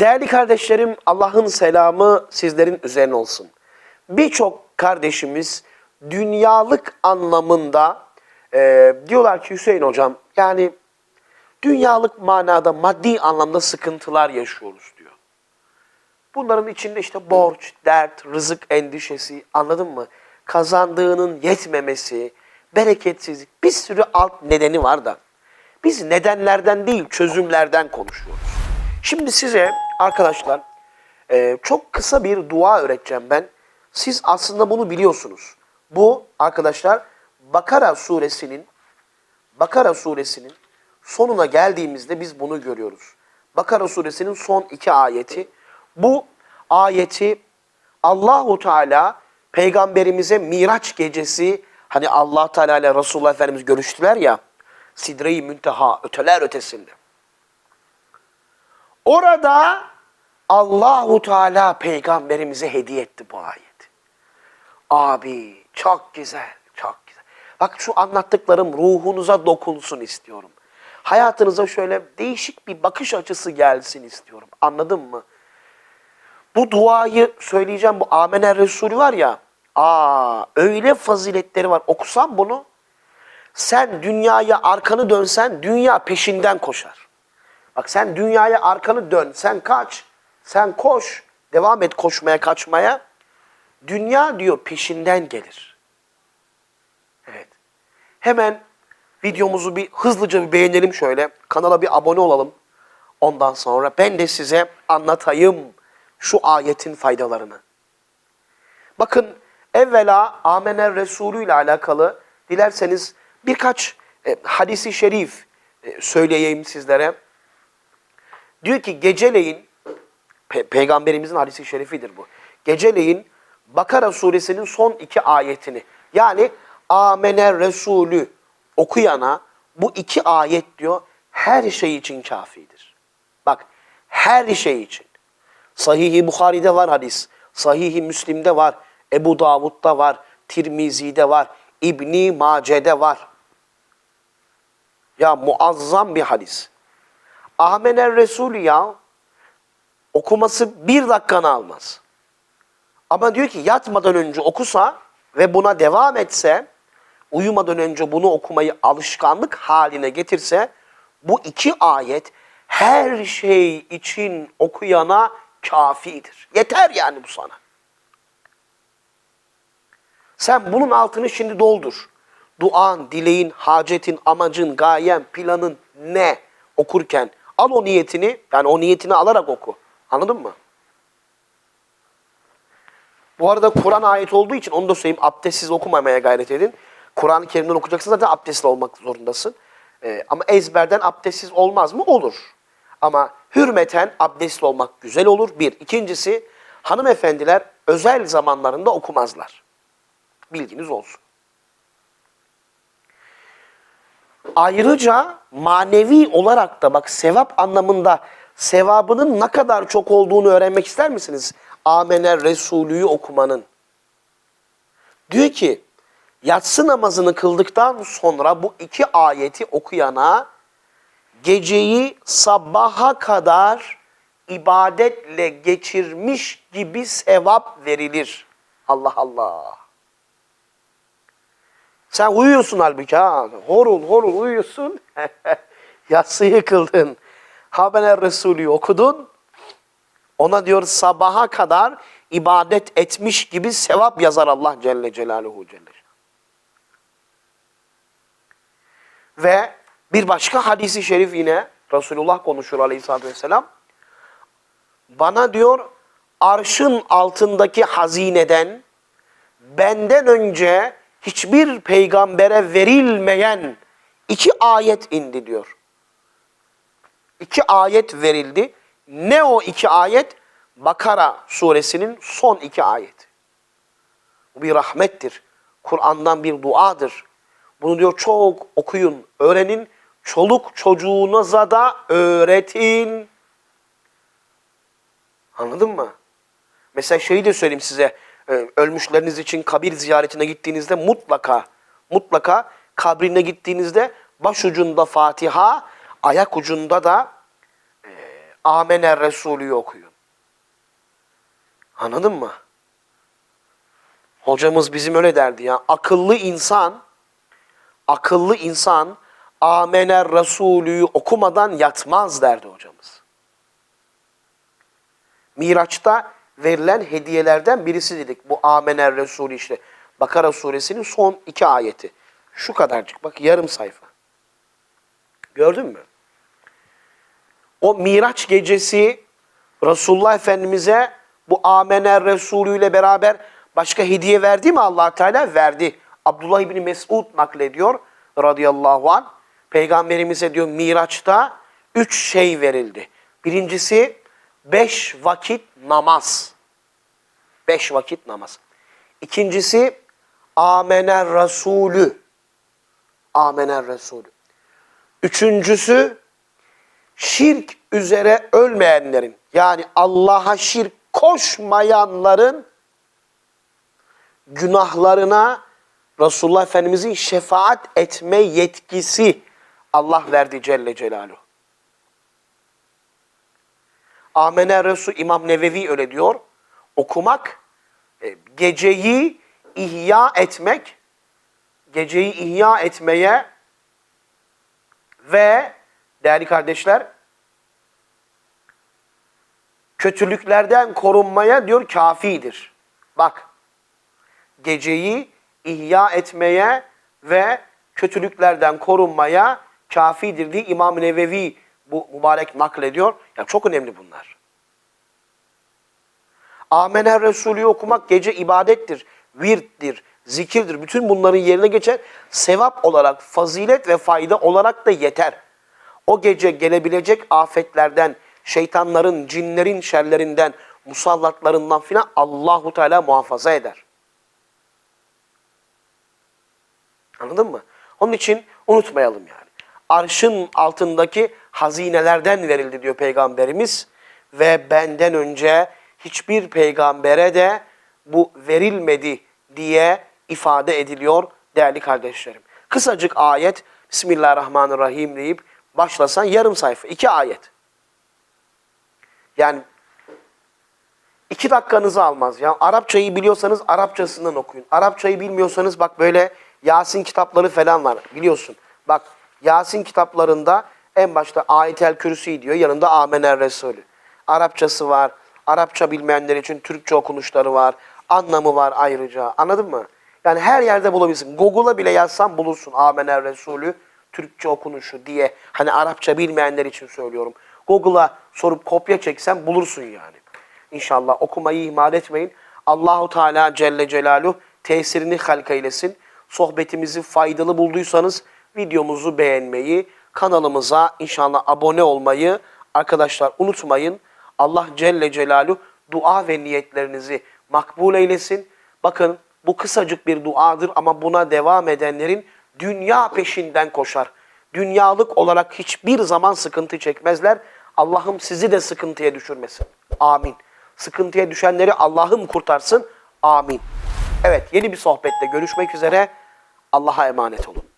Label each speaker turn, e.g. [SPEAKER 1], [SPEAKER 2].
[SPEAKER 1] Değerli kardeşlerim, Allah'ın selamı sizlerin üzerine olsun. Birçok kardeşimiz dünyalık anlamında e, diyorlar ki Hüseyin hocam yani dünyalık manada maddi anlamda sıkıntılar yaşıyoruz diyor. Bunların içinde işte borç, dert, rızık endişesi anladın mı? Kazandığının yetmemesi, bereketsizlik bir sürü alt nedeni var da. Biz nedenlerden değil çözümlerden konuşuyoruz. Şimdi size arkadaşlar e, çok kısa bir dua öğreteceğim ben. Siz aslında bunu biliyorsunuz. Bu arkadaşlar Bakara suresinin Bakara suresinin sonuna geldiğimizde biz bunu görüyoruz. Bakara suresinin son iki ayeti. Bu ayeti Allahu Teala peygamberimize Miraç gecesi hani Allah Teala ile Resulullah Efendimiz görüştüler ya Sidre-i Münteha öteler ötesinde. Orada Allahu Teala peygamberimize hediye etti bu ayeti. Abi çok güzel, çok güzel. Bak şu anlattıklarım ruhunuza dokunsun istiyorum. Hayatınıza şöyle değişik bir bakış açısı gelsin istiyorum. Anladın mı? Bu duayı söyleyeceğim. Bu Amener Resulü var ya. Aa öyle faziletleri var. Okusan bunu. Sen dünyaya arkanı dönsen dünya peşinden koşar. Bak sen dünyaya arkanı dön. Sen kaç. Sen koş. Devam et koşmaya kaçmaya. Dünya diyor peşinden gelir. Evet. Hemen videomuzu bir hızlıca bir beğenelim şöyle. Kanala bir abone olalım. Ondan sonra ben de size anlatayım şu ayetin faydalarını. Bakın evvela Amener Resulü ile alakalı dilerseniz birkaç e, hadisi şerif e, söyleyeyim sizlere. Diyor ki geceleyin Pe- Peygamberimizin hadisi şerifidir bu. Geceleyin Bakara suresinin son iki ayetini yani Amener Resulü okuyana bu iki ayet diyor her şey için kafidir. Bak her şey için. Sahih-i Bukhari'de var hadis. Sahih-i Müslim'de var. Ebu Davud'da var. Tirmizi'de var. İbni Mace'de var. Ya muazzam bir hadis. Amener Resulü ya okuması bir dakikanı almaz. Ama diyor ki yatmadan önce okusa ve buna devam etse, uyumadan önce bunu okumayı alışkanlık haline getirse, bu iki ayet her şey için okuyana kafidir. Yeter yani bu sana. Sen bunun altını şimdi doldur. Duan, dileğin, hacetin, amacın, gayen, planın ne okurken al o niyetini, yani o niyetini alarak oku. Anladın mı? Bu arada Kur'an ayet olduğu için onu da söyleyeyim. Abdestsiz okumamaya gayret edin. Kur'an-ı Kerim'den okuyacaksın zaten abdestli olmak zorundasın. Ee, ama ezberden abdestsiz olmaz mı? Olur. Ama hürmeten abdestli olmak güzel olur. Bir. İkincisi hanımefendiler özel zamanlarında okumazlar. Bilginiz olsun. Ayrıca manevi olarak da bak sevap anlamında sevabının ne kadar çok olduğunu öğrenmek ister misiniz? Amener Resulü'yü okumanın. Diyor ki yatsı namazını kıldıktan sonra bu iki ayeti okuyana geceyi sabaha kadar ibadetle geçirmiş gibi sevap verilir. Allah Allah. Sen uyuyorsun halbuki ha. Horul horul uyuyorsun. Yatsıyı kıldın. Habener Resulü okudun. Ona diyor sabaha kadar ibadet etmiş gibi sevap yazar Allah Celle Celaluhu Celle. Ve bir başka hadisi şerif yine Resulullah konuşur aleyhissalatü vesselam. Bana diyor arşın altındaki hazineden benden önce hiçbir peygambere verilmeyen iki ayet indi diyor. İki ayet verildi. Ne o iki ayet? Bakara suresinin son iki ayeti. Bu bir rahmettir. Kur'an'dan bir duadır. Bunu diyor çok okuyun, öğrenin. Çoluk çocuğunuza da öğretin. Anladın mı? Mesela şeyi de söyleyeyim size. E, Ölmüşleriniz için kabir ziyaretine gittiğinizde mutlaka, mutlaka kabrine gittiğinizde başucunda Fatiha, ayak ucunda da e, Amener Resulü'yü okuyun. Anladın mı? Hocamız bizim öyle derdi ya. Akıllı insan, akıllı insan Amener Resulü'yü okumadan yatmaz derdi hocamız. Miraç'ta verilen hediyelerden birisi dedik. Bu Amener Resulü işte. Bakara suresinin son iki ayeti. Şu kadarcık bak yarım sayfa. Gördün mü? O Miraç gecesi Resulullah Efendimiz'e bu Amener Resulü ile beraber başka hediye verdi mi allah Teala? Verdi. Abdullah İbni Mesud naklediyor radıyallahu anh. Peygamberimize diyor Miraç'ta üç şey verildi. Birincisi beş vakit namaz. Beş vakit namaz. İkincisi Amener Resulü. Amener Resulü. Üçüncüsü şirk üzere ölmeyenlerin yani Allah'a şirk koşmayanların günahlarına Resulullah Efendimizin şefaat etme yetkisi Allah verdi Celle Celaluhu. Amene Resul İmam Nevevi öyle diyor. Okumak, e, geceyi ihya etmek, geceyi ihya etmeye ve değerli kardeşler kötülüklerden korunmaya diyor kafidir. Bak geceyi ihya etmeye ve kötülüklerden korunmaya kafidir diye İmam-ı Nevevi bu mübarek naklediyor. Ya çok önemli bunlar. Amener Resulü'yü okumak gece ibadettir, virttir, zikirdir. Bütün bunların yerine geçer. Sevap olarak, fazilet ve fayda olarak da yeter. O gece gelebilecek afetlerden, şeytanların, cinlerin şerlerinden, musallatlarından filan Allahu Teala muhafaza eder. Anladın mı? Onun için unutmayalım yani. Arşın altındaki hazinelerden verildi diyor Peygamberimiz. Ve benden önce hiçbir peygambere de bu verilmedi diye ifade ediliyor değerli kardeşlerim. Kısacık ayet Bismillahirrahmanirrahim deyip başlasan yarım sayfa. iki ayet. Yani iki dakikanızı almaz. Ya Arapçayı biliyorsanız Arapçasından okuyun. Arapçayı bilmiyorsanız bak böyle Yasin kitapları falan var biliyorsun. Bak Yasin kitaplarında en başta Ayet-el Kürsi diyor yanında Amener Resulü. Arapçası var. Arapça bilmeyenler için Türkçe okunuşları var. Anlamı var ayrıca. Anladın mı? Yani her yerde bulabilirsin. Google'a bile yazsan bulursun Amener Resulü Türkçe okunuşu diye. Hani Arapça bilmeyenler için söylüyorum. Google'a sorup kopya çeksen bulursun yani. İnşallah okumayı ihmal etmeyin. Allahu Teala Celle Celaluhu tesirini halka eylesin. Sohbetimizi faydalı bulduysanız videomuzu beğenmeyi, kanalımıza inşallah abone olmayı arkadaşlar unutmayın. Allah Celle Celaluhu dua ve niyetlerinizi makbul eylesin. Bakın bu kısacık bir duadır ama buna devam edenlerin dünya peşinden koşar. Dünyalık olarak hiçbir zaman sıkıntı çekmezler. Allah'ım sizi de sıkıntıya düşürmesin. Amin. Sıkıntıya düşenleri Allah'ım kurtarsın. Amin. Evet yeni bir sohbette görüşmek üzere. Allah'a emanet olun.